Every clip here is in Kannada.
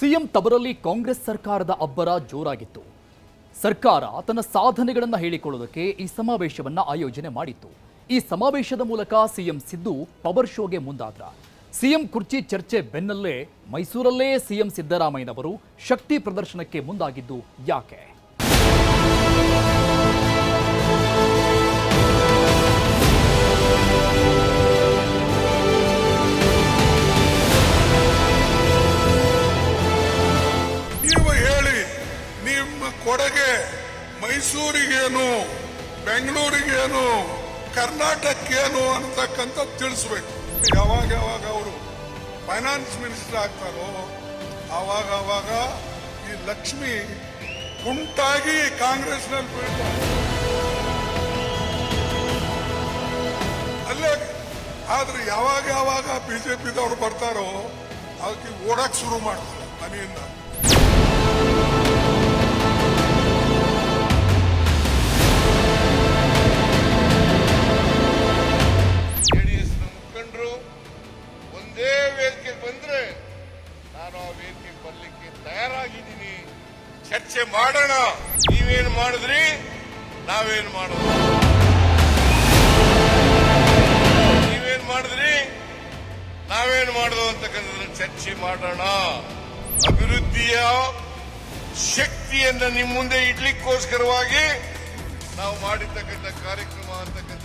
ಸಿಎಂ ತವರಲ್ಲಿ ಕಾಂಗ್ರೆಸ್ ಸರ್ಕಾರದ ಅಬ್ಬರ ಜೋರಾಗಿತ್ತು. ಸರ್ಕಾರ ತನ್ನ ಸಾಧನೆಗಳನ್ನು ಹೇಳಿಕೊಳ್ಳೋದಕ್ಕೆ ಈ ಸಮಾವೇಶವನ್ನು ಆಯೋಜನೆ ಮಾಡಿತ್ತು. ಈ ಸಮಾವೇಶದ ಮೂಲಕ ಸಿಎಂ ಸಿದ್ದು ಪವರ್ ಶೋಗೆ ಮುಂದಾದ್ರ. ಸಿಎಂ ಕುರ್ಚಿ ಚರ್ಚೆ ಬೆನ್ನಲ್ಲೇ ಮೈಸೂರಲ್ಲೇ ಸಿಎಂ ಸಿದ್ದರಾಮಯ್ಯನವರು ಶಕ್ತಿ ಪ್ರದರ್ಶನಕ್ಕೆ ಮುಂದಾಗಿದ್ದು ಯಾಕೆ? ಬೆಂಗಳೂರಿಗೇನು ಕರ್ನಾಟಕಕ್ಕೇನು ಅಂತಕ್ಕಂಥ ತಿಳಿಸ್ಬೇಕು. ಯಾವಾಗ ಯಾವಾಗ ಅವರು ಫೈನಾನ್ಸ್ ಮಿನಿಸ್ಟರ್ ಆಗ್ತಾರೋ, ಆವಾಗ ಆವಾಗ ಈ ಲಕ್ಷ್ಮಿ ಕುಂಟಾಗಿ ಕಾಂಗ್ರೆಸ್ನಲ್ಲಿ ಬೀಳ್ತಾರೆ ಅಲ್ಲೇ, ಆದ್ರೆ ಯಾವಾಗ ಯಾವಾಗ ಬಿಜೆಪಿದವ್ರು ಬರ್ತಾರೋ, ಅದಕ್ಕೆ ಓಡಕ್ಕೆ ಶುರು ಮಾಡ್ತಾರೆ ಮನೆಯಿಂದ. ಮಾಡೋಣ. ನೀವೇನು ಮಾಡಿದ್ರಿ? ನಾವೇನು ಮಾಡೋದು? ನೀವೇನ್ ಮಾಡಿದ್ರಿ? ನಾವೇನು ಮಾಡೋದು ಅಂತಕ್ಕಂಥದ್ದನ್ನು ಚರ್ಚೆ ಮಾಡೋಣ. ಅಭಿವೃದ್ಧಿಯ ಶಕ್ತಿಯನ್ನು ನಿಮ್ಮ ಮುಂದೆ ಇಡ್ಲಿಕ್ಕೋಸ್ಕರವಾಗಿ ನಾವು ಮಾಡಿರ್ತಕ್ಕಂಥ ಕಾರ್ಯಕ್ರಮ ಅಂತಕ್ಕಂಥದ್ದನ್ನು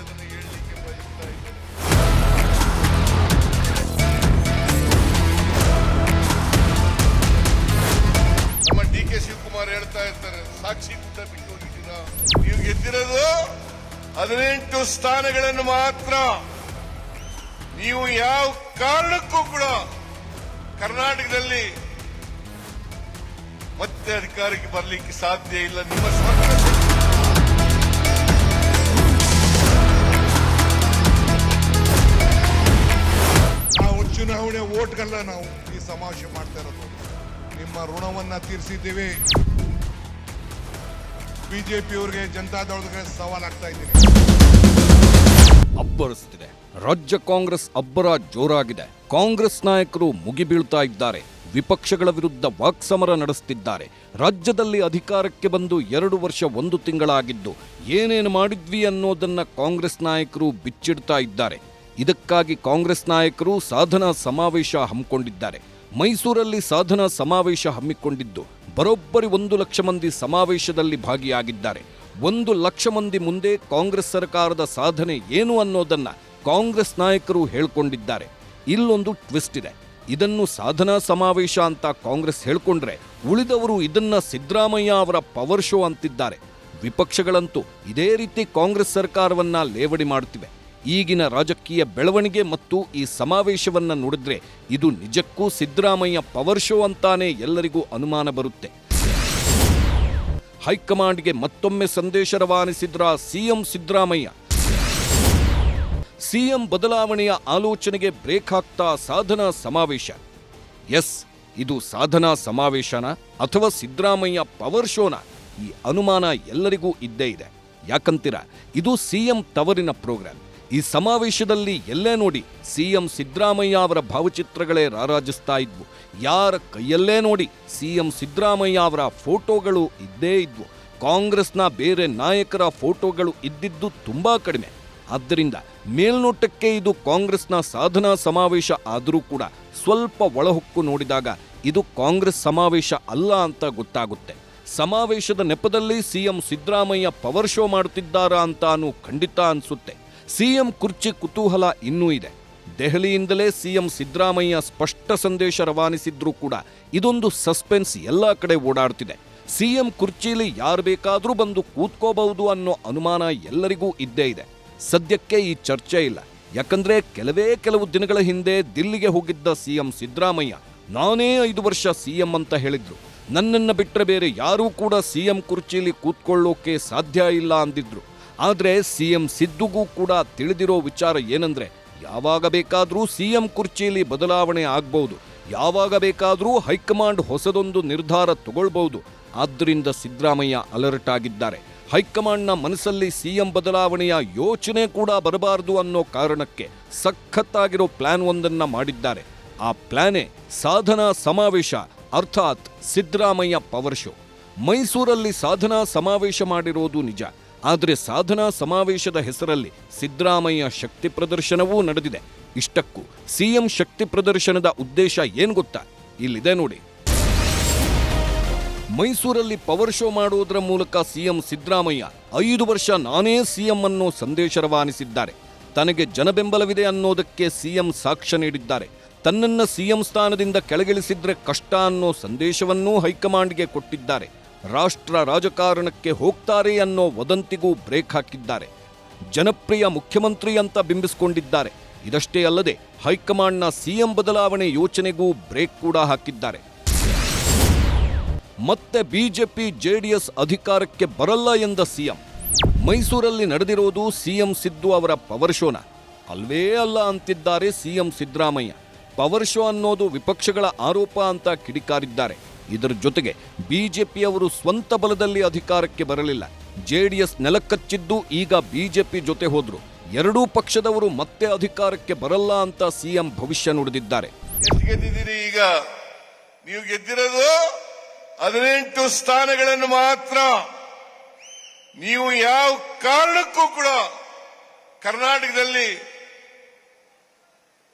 ಕೆ ಶಿವಕುಮಾರ್ ಹೇಳ್ತಾ ಇರ್ತಾರೆ, ಸಾಕ್ಷಿ ಗುಡ್ಡ ಬಿಟ್ಟು ಹೋಗಿದ್ದೀರಾ? ನೀವು ಗೆದ್ದಿರೋದು ಹದಿನೆಂಟು ಸ್ಥಾನಗಳನ್ನು ಮಾತ್ರ. ನೀವು ಯಾವ ಕಾರಣಕ್ಕೂ ಕೂಡ ಕರ್ನಾಟಕದಲ್ಲಿ ಮತ್ತೆ ಅಧಿಕಾರಕ್ಕೆ ಬರಲಿಕ್ಕೆ ಸಾಧ್ಯ ಇಲ್ಲ. ನಿಮ್ಮ ಸ್ವಂತ ನಾವು ಚುನಾವಣೆ ಓಟ್ಗಲ್ಲ ನಾವು ಈ ಸಮಾವೇಶ ಮಾಡ್ತಾ ಇರೋದು. ನಿಮ್ಮ ಋಣವನ್ನ ತೀರಿಸಿದ್ದೀವಿ. ಬಿಜೆಪಿಯವರಿಗೆ ಸವಾಲ್ ಸವಾಲಾಗ್ತಾ ಇದ್ದೀನಿ. ಅಬ್ಬರಿಸುತ್ತಿದೆ ರಾಜ್ಯ ಕಾಂಗ್ರೆಸ್ ಅಬ್ಬರ ಜೋರಾಗಿದೆ. ಕಾಂಗ್ರೆಸ್ ನಾಯಕರು ಮುಗಿಬೀಳ್ತಾ ಇದ್ದಾರೆ. ವಿಪಕ್ಷಗಳ ವಿರುದ್ಧ ವಾಕ್ಸಮರ ನಡೆಸುತ್ತಿದ್ದಾರೆ ರಾಜ್ಯದಲ್ಲಿ ಅಧಿಕಾರಕ್ಕೆ ಬಂದು ಎರಡು ವರ್ಷ ಒಂದು ತಿಂಗಳಾಗಿದ್ದು, ಏನೇನು ಮಾಡಿದ್ವಿ ಅನ್ನೋದನ್ನು ಕಾಂಗ್ರೆಸ್ ನಾಯಕರು ಬಿಚ್ಚಿಡ್ತಾ ಇದ್ದಾರೆ. ಇದಕ್ಕಾಗಿ ಕಾಂಗ್ರೆಸ್ ನಾಯಕರು ಸಾಧನಾ ಸಮಾವೇಶ ಹಮ್ಮಿಕೊಂಡಿದ್ದಾರೆ. ಮೈಸೂರಲ್ಲಿ ಸಾಧನಾ ಸಮಾವೇಶ ಹಮ್ಮಿಕೊಂಡಿದ್ದು, ಬರೋಬ್ಬರಿ ಒಂದು ಲಕ್ಷ ಮಂದಿ ಸಮಾವೇಶದಲ್ಲಿ ಭಾಗಿಯಾಗಿದ್ದಾರೆ. ಒಂದು ಲಕ್ಷ ಮಂದಿ ಮುಂದೆ ಕಾಂಗ್ರೆಸ್ ಸರ್ಕಾರದ ಸಾಧನೆ ಏನು ಅನ್ನೋದನ್ನ ಕಾಂಗ್ರೆಸ್ ನಾಯಕರು ಹೇಳ್ಕೊಂಡಿದ್ದಾರೆ. ಇಲ್ಲೊಂದು ಟ್ವಿಸ್ಟ್ ಇದೆ. ಇದನ್ನು ಸಾಧನಾ ಸಮಾವೇಶ ಅಂತ ಕಾಂಗ್ರೆಸ್ ಹೇಳ್ಕೊಂಡ್ರೆ ಉಳಿದವರು ಇದನ್ನ ಸಿದ್ದರಾಮಯ್ಯ ಅವರ ಪವರ್ ಶೋ ಅಂತಿದ್ದಾರೆ. ವಿಪಕ್ಷಗಳಂತೂ ಇದೇ ರೀತಿ ಕಾಂಗ್ರೆಸ್ ಸರ್ಕಾರವನ್ನ ಲೇವಡಿ ಮಾಡುತ್ತಿವೆ ಈಗಿನ ರಾಜಕೀಯ ಬೆಳವಣಿಗೆ ಮತ್ತು ಈ ಸಮಾವೇಶವನ್ನು ನೋಡಿದ್ರೆ ಇದು ನಿಜಕ್ಕೂ ಸಿದ್ದರಾಮಯ್ಯ ಪವರ್ ಶೋ ಅಂತಾನೆ ಎಲ್ಲರಿಗೂ ಅನುಮಾನ ಬರುತ್ತೆ. ಹೈಕಮಾಂಡ್ಗೆ ಮತ್ತೊಮ್ಮೆ ಸಂದೇಶ ರವಾನಿಸಿದ್ರ ಸಿಎಂ ಸಿದ್ದರಾಮಯ್ಯ. ಸಿಎಂ ಬದಲಾವಣೆಯ ಆಲೋಚನೆಗೆ ಬ್ರೇಕ್ ಹಾಕ್ತಾ ಸಾಧನಾ ಸಮಾವೇಶ. ಎಸ್, ಇದು ಸಾಧನಾ ಸಮಾವೇಶನ ಅಥವಾ ಸಿದ್ದರಾಮಯ್ಯ ಪವರ್ ಶೋನ? ಈ ಅನುಮಾನ ಎಲ್ಲರಿಗೂ ಇದ್ದೇ ಇದೆ. ಯಾಕಂತೀರ? ಇದು ಸಿಎಂ ತವರಿನ ಪ್ರೋಗ್ರಾಂ ಈ ಸಮಾವೇಶದಲ್ಲಿ ಎಲ್ಲೇ ನೋಡಿ ಸಿಎಂ ಸಿದ್ದರಾಮಯ್ಯ ಅವರ ಭಾವಚಿತ್ರಗಳೇ ರಾರಾಜಿಸ್ತಾ ಇದ್ವು. ಯಾರ ಕೈಯಲ್ಲೇ ನೋಡಿ ಸಿಎಂ ಸಿದ್ದರಾಮಯ್ಯ ಅವರ ಫೋಟೋಗಳು ಇದ್ದೇ ಇದ್ವು. ಕಾಂಗ್ರೆಸ್ನ ಬೇರೆ ನಾಯಕರ ಫೋಟೋಗಳು ಇದ್ದಿದ್ದು ತುಂಬ ಕಡಿಮೆ. ಆದ್ದರಿಂದ ಮೇಲ್ನೋಟಕ್ಕೆ ಇದು ಕಾಂಗ್ರೆಸ್ನ ಸಾಧನಾ ಸಮಾವೇಶ ಆದರೂ ಕೂಡ ಸ್ವಲ್ಪ ಒಳಹೊಕ್ಕು ನೋಡಿದಾಗ ಇದು ಕಾಂಗ್ರೆಸ್ ಸಮಾವೇಶ ಅಲ್ಲ ಅಂತ ಗೊತ್ತಾಗುತ್ತೆ. ಸಮಾವೇಶದ ನೆಪದಲ್ಲಿ ಸಿಎಂ ಸಿದ್ದರಾಮಯ್ಯ ಪವರ್ ಶೋ ಮಾಡುತ್ತಿದ್ದಾರಾ ಅಂತಾನೂ ಖಂಡಿತ ಅನ್ಸುತ್ತೆ. ಸಿಎಂ ಕುರ್ಚಿ ಕುತೂಹಲ ಇನ್ನೂ ಇದೆ. ದೆಹಲಿಯಿಂದಲೇ ಸಿಎಂ ಸಿದ್ದರಾಮಯ್ಯ ಸ್ಪಷ್ಟ ಸಂದೇಶ ರವಾನಿಸಿದ್ರೂ ಕೂಡ ಇದೊಂದು ಸಸ್ಪೆನ್ಸ್ ಎಲ್ಲ ಕಡೆ ಓಡಾಡ್ತಿದೆ. ಸಿಎಂ ಕುರ್ಚಿಲಿ ಯಾರು ಬೇಕಾದರೂ ಬಂದು ಕೂತ್ಕೋಬಹುದು ಅನ್ನೋ ಅನುಮಾನ ಎಲ್ಲರಿಗೂ ಇದ್ದೇ ಇದೆ. ಸದ್ಯಕ್ಕೆ ಈ ಚರ್ಚೆ ಇಲ್ಲ. ಯಾಕಂದ್ರೆ ಕೆಲವೇ ಕೆಲವು ದಿನಗಳ ಹಿಂದೆ ದಿಲ್ಲಿಗೆ ಹೋಗಿದ್ದ ಸಿಎಂ ಸಿದ್ದರಾಮಯ್ಯ, ನಾನೇ ಐದು ವರ್ಷ ಸಿಎಂ ಅಂತ ಹೇಳಿದ್ರು. ನನ್ನನ್ನು ಬಿಟ್ಟರೆ ಬೇರೆ ಯಾರೂ ಕೂಡ ಸಿಎಂ ಕುರ್ಚಿಲಿ ಕೂತ್ಕೊಳ್ಳೋಕೆ ಸಾಧ್ಯ ಇಲ್ಲ ಅಂದಿದ್ರು. ಆದ್ರೆ ಸಿಎಂ ಸಿದ್ದುಗೂ ಕೂಡ ತಿಳಿದಿರೋ ವಿಚಾರ ಏನಂದ್ರೆ, ಯಾವಾಗ ಬೇಕಾದ್ರೂ ಸಿಎಂ ಕುರ್ಚಿಯಲ್ಲಿ ಬದಲಾವಣೆ ಆಗ್ಬೋದು, ಯಾವಾಗ ಬೇಕಾದರೂ ಹೈಕಮಾಂಡ್ ಹೊಸದೊಂದು ನಿರ್ಧಾರ ತಗೊಳ್ಬಹುದು ಆದ್ದರಿಂದ ಸಿದ್ದರಾಮಯ್ಯ ಅಲರ್ಟ್ ಆಗಿದ್ದಾರೆ. ಹೈಕಮಾಂಡ್ನ ಮನಸ್ಸಲ್ಲಿ ಸಿಎಂ ಬದಲಾವಣೆಯ ಯೋಚನೆ ಕೂಡ ಬರಬಾರದು ಅನ್ನೋ ಕಾರಣಕ್ಕೆ ಸಖತ್ತಾಗಿರೋ ಪ್ಲಾನ್ ಒಂದನ್ನ ಮಾಡಿದ್ದಾರೆ. ಆ ಪ್ಲಾನೇ ಸಾಧನಾ ಸಮಾವೇಶ, ಅರ್ಥಾತ್ ಸಿದ್ದರಾಮಯ್ಯ ಪವರ್ ಶೋ. ಮೈಸೂರಲ್ಲಿ ಸಾಧನಾ ಸಮಾವೇಶ ಮಾಡಿರೋದು ನಿಜ. ಆದರೆ ಸಾಧನಾ ಸಮಾವೇಶದ ಹೆಸರಲ್ಲಿ ಸಿದ್ದರಾಮಯ್ಯ ಶಕ್ತಿ ಪ್ರದರ್ಶನವೂ ನಡೆದಿದೆ. ಇಷ್ಟಕ್ಕೂ ಸಿಎಂ ಶಕ್ತಿ ಪ್ರದರ್ಶನದ ಉದ್ದೇಶ ಏನು ಗೊತ್ತಾ? ಇಲ್ಲಿದೆ ನೋಡಿ. ಮೈಸೂರಲ್ಲಿ ಪವರ್ ಶೋ ಮಾಡುವುದರ ಮೂಲಕ ಸಿಎಂ ಸಿದ್ದರಾಮಯ್ಯ ಐದು ವರ್ಷ ನಾನೇ ಸಿಎಂ ಅನ್ನೋ ಸಂದೇಶ ರವಾನಿಸಿದ್ದಾರೆ. ತನಗೆ ಜನಬೆಂಬಲವಿದೆ ಅನ್ನೋದಕ್ಕೆ ಸಿಎಂ ಸಾಕ್ಷ್ಯ ನೀಡಿದ್ದಾರೆ. ತನ್ನನ್ನ ಸಿಎಂ ಸ್ಥಾನದಿಂದ ಕೆಳಗಿಳಿಸಿದ್ರೆ ಕಷ್ಟ ಅನ್ನೋ ಸಂದೇಶವನ್ನೂ ಹೈಕಮಾಂಡ್ಗೆ ಕೊಟ್ಟಿದ್ದಾರೆ. ರಾಷ್ಟ್ರ ರಾಜಕಾರಣಕ್ಕೆ ಹೋಗ್ತಾರೆ ಅನ್ನೋ ವದಂತಿಗೂ ಬ್ರೇಕ್ ಹಾಕಿದ್ದಾರೆ. ಜನಪ್ರಿಯ ಮುಖ್ಯಮಂತ್ರಿ ಅಂತ ಬಿಂಬಿಸಿಕೊಂಡಿದ್ದಾರೆ. ಇದಷ್ಟೇ ಅಲ್ಲದೆ ಹೈಕಮಾಂಡ್ನ ಸಿಎಂ ಬದಲಾವಣೆ ಯೋಚನೆಗೂ ಬ್ರೇಕ್ ಕೂಡ ಹಾಕಿದ್ದಾರೆ. ಮತ್ತೆ ಬಿಜೆಪಿ ಜೆಡಿಎಸ್ ಅಧಿಕಾರಕ್ಕೆ ಬರಲ್ಲ ಎಂದ ಸಿಎಂ. ಮೈಸೂರಲ್ಲಿ ನಡೆದಿರೋದು ಸಿಎಂ ಸಿದ್ದು ಅವರ ಪವರ್ ಶೋನ. ಅಲ್ವೇ ಅಲ್ಲ ಅಂತಿದ್ದಾರೆ ಸಿಎಂ ಸಿದ್ದರಾಮಯ್ಯ. ಪವರ್ ಶೋ ಅನ್ನೋದು ವಿಪಕ್ಷಗಳ ಆರೋಪ ಅಂತ ಕಿಡಿಕಾರಿದ್ದಾರೆ. ಇದರ ಜೊತೆಗೆ ಬಿಜೆಪಿಯವರು ಸ್ವಂತ ಬಲದಲ್ಲಿ ಅಧಿಕಾರಕ್ಕೆ ಬರಲಿಲ್ಲ. ಜೆಡಿಎಸ್ ನೆಲಕಚ್ಚಿದ್ದು ಈಗ ಬಿಜೆಪಿ ಜೊತೆ ಹೋದ್ರು. ಎರಡೂ ಪಕ್ಷದವರು ಮತ್ತೆ ಅಧಿಕಾರಕ್ಕೆ ಬರಲ್ಲ ಅಂತ ಸಿಎಂ ಭವಿಷ್ಯ ನುಡಿದಿದ್ದಾರೆ. ಈಗ? ನೀವು ಗೆದ್ದಿರೋದು ಹದಿನೆಂಟು ಸ್ಥಾನಗಳನ್ನು ಮಾತ್ರ. ನೀವು ಯಾವ ಕಾರಣಕ್ಕೂ ಕೂಡ ಕರ್ನಾಟಕದಲ್ಲಿ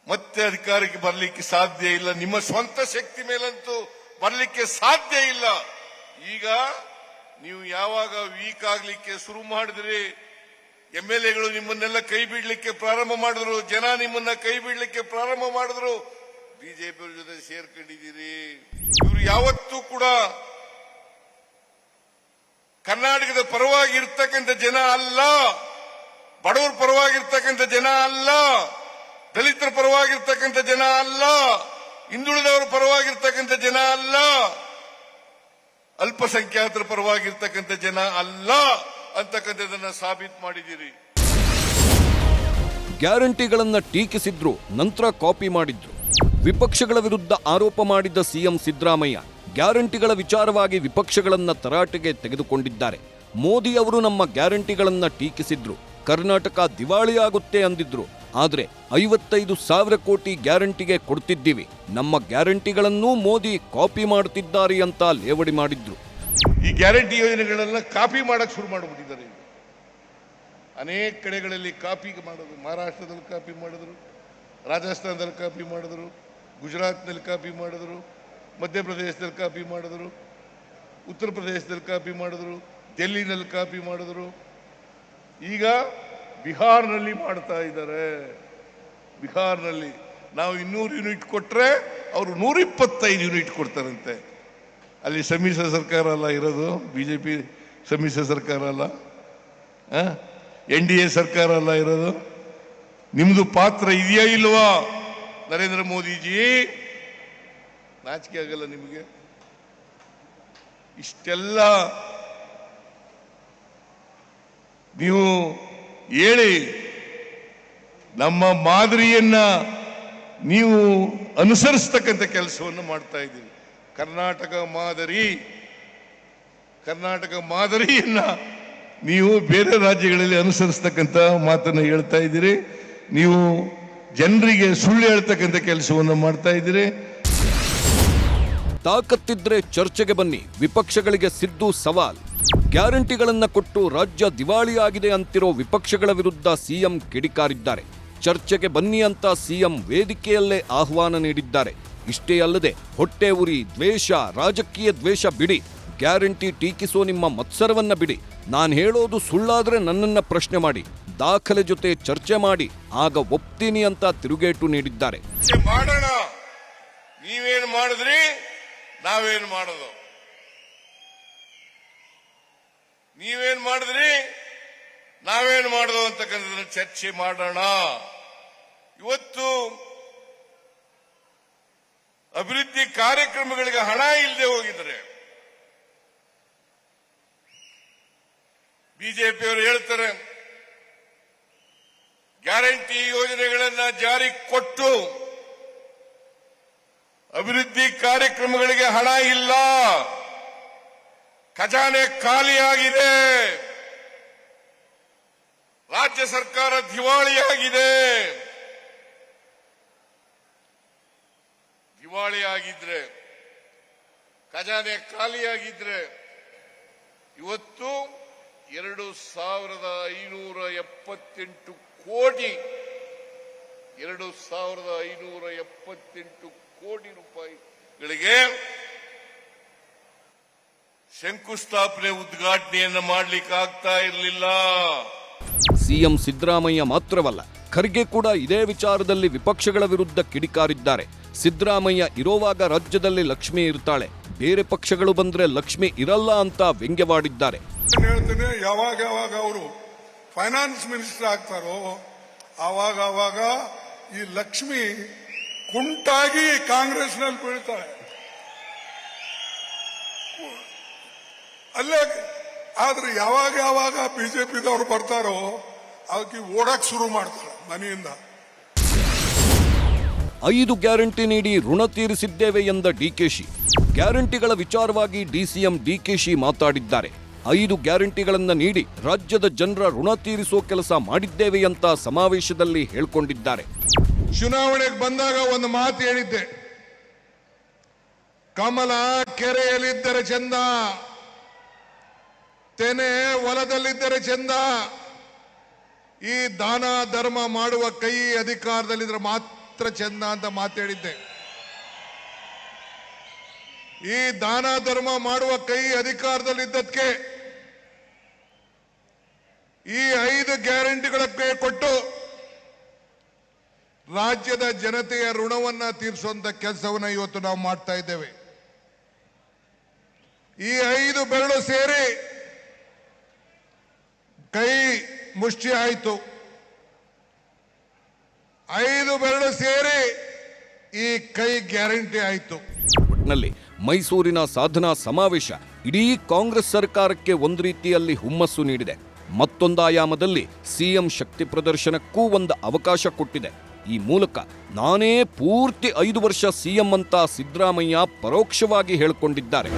ಮತ್ತೆ ಅಧಿಕಾರಕ್ಕೆ ಬರಲಿಕ್ಕೆ ಸಾಧ್ಯ ಇಲ್ಲ. ನಿಮ್ಮ ಸ್ವಂತ ಶಕ್ತಿ ಮೇಲಂತೂ ಬರಲಿಕ್ಕೆ ಸಾಧ್ಯ ಇಲ್ಲ. ಈಗ ನೀವು ಯಾವಾಗ ವೀಕ್ ಆಗಲಿಕ್ಕೆ ಶುರು ಮಾಡಿದ್ರಿ? ಎಂ ಎಲ್ ಎಗಳು ನಿಮ್ಮನ್ನೆಲ್ಲ ಕೈ ಬಿಡಲಿಕ್ಕೆ ಪ್ರಾರಂಭ ಮಾಡಿದ್ರು. ಜನ ನಿಮ್ಮನ್ನ ಕೈ ಬಿಡಲಿಕ್ಕೆ ಪ್ರಾರಂಭ ಮಾಡಿದ್ರು. ಬಿಜೆಪಿ ಜೊತೆ ಸೇರ್ಕೊಂಡಿದ್ದೀರಿ. ಇವರು ಯಾವತ್ತೂ ಕೂಡ ಕರ್ನಾಟಕದ ಪರವಾಗಿ ಇರ್ತಕ್ಕಂಥ ಜನ ಅಲ್ಲ. ಬಡವರ ಪರವಾಗಿರ್ತಕ್ಕಂಥ ಜನ ಅಲ್ಲ. ದಲಿತರ ಪರವಾಗಿರ್ತಕ್ಕಂಥ ಜನ ಅಲ್ಲ. ಹಿಂದುಳಿದವರ ಪರವಾಗಿರ್ತಕ್ಕಂಥ ಜನ ಅಲ್ಲ. ಅಲ್ಪಸಂಖ್ಯಾತರ ಪರವಾಗಿರ್ತಕ್ಕಂಥ ಜನ ಅಲ್ಲ ಅಂತಕ್ಕಂಥದನ್ನ ಸಾಬೀತು ಮಾಡಿದ್ದೀರಿ. ಗ್ಯಾರಂಟಿಗಳನ್ನ ಟೀಕಿಸಿದ್ರು, ನಂತರ ಕಾಪಿ ಮಾಡಿದ್ರು. ವಿಪಕ್ಷಗಳ ವಿರುದ್ಧ ಆರೋಪ ಮಾಡಿದ್ದ ಸಿಎಂ ಸಿದ್ದರಾಮಯ್ಯ ಗ್ಯಾರಂಟಿಗಳ ವಿಚಾರವಾಗಿ ವಿಪಕ್ಷಗಳನ್ನ ತರಾಟೆಗೆ ತೆಗೆದುಕೊಂಡಿದ್ದಾರೆ. ಮೋದಿ ಅವರು ನಮ್ಮ ಗ್ಯಾರಂಟಿಗಳನ್ನ ಟೀಕಿಸಿದ್ರು. ಕರ್ನಾಟಕ ದಿವಾಳಿಯಾಗುತ್ತೆ ಅಂದಿದ್ರು. ಆದ್ರೆ ಐವತ್ತೈದು ಸಾವಿರ ಕೋಟಿ ಗ್ಯಾರಂಟಿಗೆ ಕೊಡ್ತಿದ್ದೀವಿ. ನಮ್ಮ ಗ್ಯಾರಂಟಿಗಳನ್ನೂ ಮೋದಿ ಕಾಪಿ ಮಾಡುತ್ತಿದ್ದಾರೆ ಅಂತ ಲೇವಡಿ ಮಾಡಿದ್ರು. ಈ ಗ್ಯಾರಂಟಿ ಯೋಜನೆಗಳನ್ನ ಕಾಪಿ ಮಾಡಕ್ಕೆ ಶುರು ಮಾಡಿಬಿಟ್ಟಿದ್ದಾರೆ ಅನೇಕ ಕಡೆಗಳಲ್ಲಿ ಕಾಪಿ ಮಾಡೋದು ಮಹಾರಾಷ್ಟ್ರದಲ್ಲಿ ಕಾಪಿ ಮಾಡಿದ್ರು, ರಾಜಸ್ಥಾನದಲ್ಲಿ ಕಾಪಿ ಮಾಡಿದ್ರು, ಗುಜರಾತ್ನಲ್ಲಿ ಕಾಪಿ ಮಾಡಿದ್ರು, ಮಧ್ಯಪ್ರದೇಶದಲ್ಲಿ ಕಾಪಿ ಮಾಡಿದ್ರು, ಉತ್ತರ ಪ್ರದೇಶದಲ್ಲಿ ಕಾಪಿ ಮಾಡಿದ್ರು ಡೆಲ್ಲಿನಲ್ಲಿ ಕಾಪಿ ಮಾಡಿದ್ರು. ಈಗ ಬಿಹಾರ್ನಲ್ಲಿ ಮಾಡ್ತಾ ಇದ್ದಾರೆ. ಬಿಹಾರ್ನಲ್ಲಿ ನಾವು ಇನ್ನೂರು ಯೂನಿಟ್ ಕೊಟ್ರೆ ಅವರು ನೂರಿಪ್ಪತ್ತೈದು ಯೂನಿಟ್ ಕೊಡ್ತಾರಂತೆ. ಅಲ್ಲಿ ಸಮ್ಮಿಶ್ರ ಸರ್ಕಾರ ಅಲ್ಲ ಇರೋದು ಬಿ ಜೆ ಪಿ ಸಮ್ಮಿಶ್ರ ಸರ್ಕಾರ ಅಲ್ಲ. ಎನ್ ಡಿ ಎ ಸರ್ಕಾರ ಅಲ್ಲ ಇರೋದು. ನಿಮ್ಮದು ಪಾತ್ರ ಇದೆಯಾ ಇಲ್ವಾ? ನರೇಂದ್ರ ಮೋದಿಜಿ? ನಾಚಿಕೆ ಆಗಲ್ಲ ನಿಮಗೆ? ಇಷ್ಟೆಲ್ಲ ನೀವು ಹೇಳಿ, ನಮ್ಮ ಮಾದರಿಯನ್ನ ನೀವು ಅನುಸರಿಸ್ತಕ್ಕಂಥ ಕೆಲಸವನ್ನು ಮಾಡ್ತಾ ಇದ್ದೀರಿ. ಕರ್ನಾಟಕ ಮಾದರಿ, ಕರ್ನಾಟಕ ಮಾದರಿಯನ್ನ ನೀವು ಬೇರೆ ರಾಜ್ಯಗಳಲ್ಲಿ ಅನುಸರಿಸ್ತಕ್ಕಂಥ ಮಾತನ್ನು ಹೇಳ್ತಾ ಇದ್ದೀರಿ. ನೀವು ಜನರಿಗೆ ಸುಳ್ಳು ಹೇಳ್ತಕ್ಕಂಥ ಕೆಲಸವನ್ನು ಮಾಡ್ತಾ ಇದ್ದೀರಿ. ತಾಕತ್ತಿದ್ರೆ ಚರ್ಚೆಗೆ ಬನ್ನಿ, ವಿಪಕ್ಷಗಳಿಗೆ ಸಿದ್ದು ಸವಾಲ್. ಗ್ಯಾರಂಟಿಗಳನ್ನ ಕೊಟ್ಟು ರಾಜ್ಯ ದಿವಾಳಿಯಾಗಿದೆ ಅಂತಿರೋ ವಿಪಕ್ಷಗಳ ವಿರುದ್ಧ ಸಿಎಂ ಕಿಡಿಕಾರಿದ್ದಾರೆ. ಚರ್ಚೆಗೆ ಬನ್ನಿ ಅಂತ ಸಿಎಂ ವೇದಿಕೆಯಲ್ಲೇ ಆಹ್ವಾನ ನೀಡಿದ್ದಾರೆ. ಇಷ್ಟೇ ಅಲ್ಲದೆ ಹೊಟ್ಟೆ ಉರಿ, ದ್ವೇಷ, ರಾಜಕೀಯ ದ್ವೇಷ ಬಿಡಿ. ಗ್ಯಾರಂಟಿ ಟೀಕಿಸೋ ನಿಮ್ಮ ಮತ್ಸರವನ್ನ ಬಿಡಿ. ನಾನು ಹೇಳೋದು ಸುಳ್ಳಾದರೆ ನನ್ನನ್ನ ಪ್ರಶ್ನೆ ಮಾಡಿ. ದಾಖಲೆ ಜೊತೆ ಚರ್ಚೆ ಮಾಡಿ. ಆಗ ಒಪ್ತೀನಿ ಅಂತ ತಿರುಗೇಟು ನೀಡಿದ್ದಾರೆ. ಮಾಡೋಣ. ನೀವೇನು ಮಾಡಿದ್ರಿ, ನಾವೇನು ಮಾಡೋದು? ನೀವೇನ್ ಮಾಡಿದ್ರಿ? ನಾವೇನ್ ಮಾಡೋದು ಅಂತಕ್ಕಂಥದ್ದನ್ನ ಚರ್ಚೆ ಮಾಡೋಣ. ಇವತ್ತು ಅಭಿವೃದ್ಧಿ ಕಾರ್ಯಕ್ರಮಗಳಿಗೆ ಹಣ ಇಲ್ಲದೆ ಹೋಗಿದ್ರೆ, ಬಿಜೆಪಿಯವರು ಹೇಳ್ತಾರೆ, ಗ್ಯಾರಂಟಿ ಯೋಜನೆಗಳನ್ನ ಜಾರಿ ಕೊಟ್ಟು ಅಭಿವೃದ್ಧಿ ಕಾರ್ಯಕ್ರಮಗಳಿಗೆ ಹಣ ಇಲ್ಲ. ಖಜಾನೆ ಖಾಲಿಯಾಗಿದೆ. ರಾಜ್ಯ ಸರ್ಕಾರ ದಿವಾಳಿಯಾಗಿದೆ. ದಿವಾಳಿಯಾಗಿದ್ರೆ, ಖಜಾನೆ ಖಾಲಿಯಾಗಿದ್ರೆ, ಇವತ್ತು ಎರಡು ಸಾವಿರದ ಐನೂರ ಎಪ್ಪತ್ತೆಂಟು ಕೋಟಿ, ಎರಡು ಸಾವಿರದ ಐನೂರ ಎಪ್ಪತ್ತೆಂಟು ಕೋಟಿ ರೂಪಾಯಿಗಳಿಗೆ ಶಂಕುಸ್ಥಾಪನೆ ಉದ್ಘಾಟನೆಯನ್ನು ಮಾಡ್ಲಿಕ್ಕೆ ಆಗ್ತಾ ಇರಲಿಲ್ಲ. ಸಿಎಂ ಸಿದ್ದರಾಮಯ್ಯ ಮಾತ್ರವಲ್ಲ ಖರ್ಗೆ ಕೂಡ ಇದೇ ವಿಚಾರದಲ್ಲಿ ವಿಪಕ್ಷಗಳ ವಿರುದ್ಧ ಕಿಡಿಕಾರಿದ್ದಾರೆ. ಸಿದ್ದರಾಮಯ್ಯ ಇರೋವಾಗ ರಾಜ್ಯದಲ್ಲಿ ಲಕ್ಷ್ಮಿ ಇರ್ತಾಳೆ ಬೇರೆ ಪಕ್ಷಗಳು ಬಂದ್ರೆ ಲಕ್ಷ್ಮಿ ಇರಲ್ಲ ಅಂತ ವ್ಯಂಗ್ಯವಾಡಿದ್ದಾರೆ. ಹೇಳ್ತೇನೆ ಯಾವಾಗ ಯಾವಾಗ ಅವರು ಫೈನಾನ್ಸ್ ಮಿನಿಸ್ಟರ್ ಆಗ್ತಾರೋ ಆವಾಗ ಆವಾಗ ಈ ಲಕ್ಷ್ಮಿ ಕುಂಟಾಗಿ ಕಾಂಗ್ರೆಸ್ನಲ್ಲಿ ಬೀಳ್ತಾಳೆ. ಅಲ್ಲೇ ಆದ್ರೆ ಯಾವಾಗ ಯಾವಾಗ ಬಿಜೆಪಿದವ್ರು ಬರ್ತಾರೋ ಅದಕ್ಕೆ ಓಡಕ್ ಶುರು ಮಾಡ್ತಾರೆ ಮನೆಯಿಂದ. ಐದು ಗ್ಯಾರಂಟಿ ನೀಡಿ ಋಣ ತೀರಿಸಿದ್ದೇವೆ ಎಂದ ಡಿಕೆಶಿ ಗ್ಯಾರಂಟಿಗಳ ವಿಚಾರವಾಗಿ ಡಿಸಿಎಂ ಡಿಕೆಶಿ ಮಾತಾಡಿದ್ದಾರೆ. ಐದು ಗ್ಯಾರಂಟಿಗಳನ್ನು ನೀಡಿ ರಾಜ್ಯದ ಜನರ ಋಣ ತೀರಿಸೋ ಕೆಲಸ ಮಾಡಿದ್ದೇವೆ ಅಂತ ಸಮಾವೇಶದಲ್ಲಿ ಹೇಳ್ಕೊಂಡಿದ್ದಾರೆ. ಚುನಾವಣೆಗೆ ಬಂದಾಗ ಒಂದು ಮಾತು ಹೇಳಿದ್ದೆ. ಕಮಲ ಕೆರೆಯಲ್ಲಿದ್ದರೆ ಚಂದ. ತೆನೆ ಹೊಲದಲ್ಲಿದ್ದರೆ ಚಂದ. ಈ ದಾನ, ಧರ್ಮ ಮಾಡುವ ಕೈ ಅಧಿಕಾರದಲ್ಲಿದ್ರೆ ಮಾತ್ರ ಚಂದ ಅಂತ ಮಾತಾಡಿದ್ದೆ ಈ ದಾನ, ಧರ್ಮ ಮಾಡುವ ಕೈ ಅಧಿಕಾರದಲ್ಲಿದ್ದಕ್ಕೆ ಈ ಐದು ಗ್ಯಾರಂಟಿಗಳ ಕೈ ಕೊಟ್ಟು ರಾಜ್ಯದ ಜನತೆಯ ಋಣವನ್ನ ತೀರಿಸುವಂತ ಕೆಲಸವನ್ನ ಇವತ್ತು ನಾವು ಮಾಡ್ತಾ ಇದ್ದೇವೆ. ಈ ಐದು ಬೆರಳು ಸೇರಿ ಕೈ ಮುಷ್ಟಿ ಆಯಿತು. ಐದು ಬೆರಳು ಸೇರಿ ಈ ಕೈ ಗ್ಯಾರಂಟಿ ಆಯಿತು. ಒಟ್ನಲ್ಲಿ ಮೈಸೂರಿನ ಸಾಧನಾ ಸಮಾವೇಶ ಇಡೀ ಕಾಂಗ್ರೆಸ್ ಸರ್ಕಾರಕ್ಕೆ ಒಂದು ರೀತಿಯಲ್ಲಿ ಹುಮ್ಮಸ್ಸು ನೀಡಿದೆ. ಮತ್ತೊಂದು ಆಯಾಮದಲ್ಲಿ ಸಿಎಂ ಶಕ್ತಿ ಪ್ರದರ್ಶನಕ್ಕೂ ಒಂದು ಅವಕಾಶ ಕೊಟ್ಟಿದೆ. ಈ ಮೂಲಕ ನಾನೇ ಪೂರ್ತಿ ಐದು ವರ್ಷ ಸಿಎಂ ಅಂತ ಸಿದ್ದರಾಮಯ್ಯ ಪರೋಕ್ಷವಾಗಿ ಹೇಳಿಕೊಂಡಿದ್ದಾರೆ.